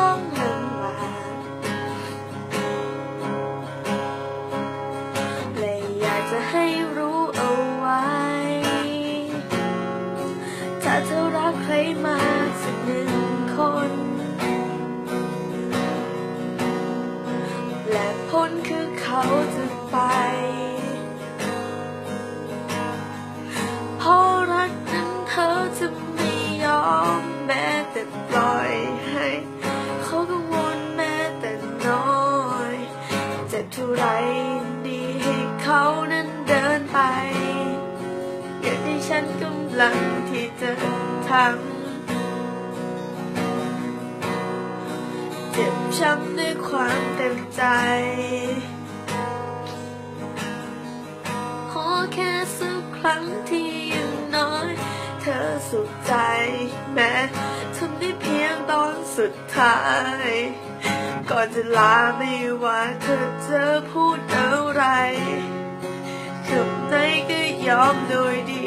ต้องลำบากเลยอยากจะให้รู้เอาไว้ ถ้าเธอรักใครมาสักหนึ่งคน และพ้นคือเขาจะไปเพราะรักนั้นเธอจะไม่ยอมแม้แต่ปล่อย เท่าไรดีให้เขานั้นเดินไปอย่างที่ฉันกำลังที่จะทำเจ็บช้ำด้วยความเต็มใจ ขอแค่สักครั้งที่ยังน้อย เธอสุขใจแม้ทำได้เพียงตอนสุดท้าย ก่อนจะลาไม่ว่าเธอจะพูดอะไรคำไหนก็ยอมโดยดี